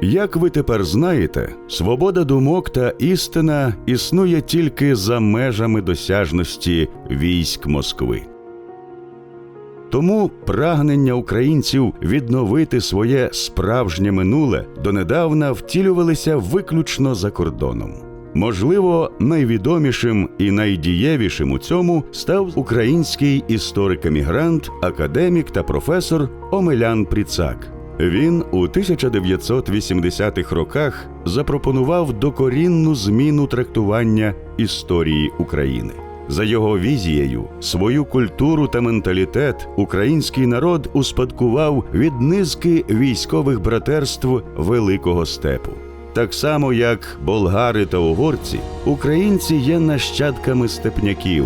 Як ви тепер знаєте, свобода думок та істина існує тільки за межами досяжності військ Москви. Тому прагнення українців відновити своє справжнє минуле донедавна втілювалися виключно за кордоном. Можливо, найвідомішим і найдієвішим у цьому став український історик-емігрант, академік та професор Омелян Пріцак. Він у 1980-х роках запропонував докорінну зміну трактування історії України. За його візією, свою культуру та менталітет український народ успадкував від низки військових братерств Великого степу. Так само, як болгари та угорці, українці є нащадками степняків,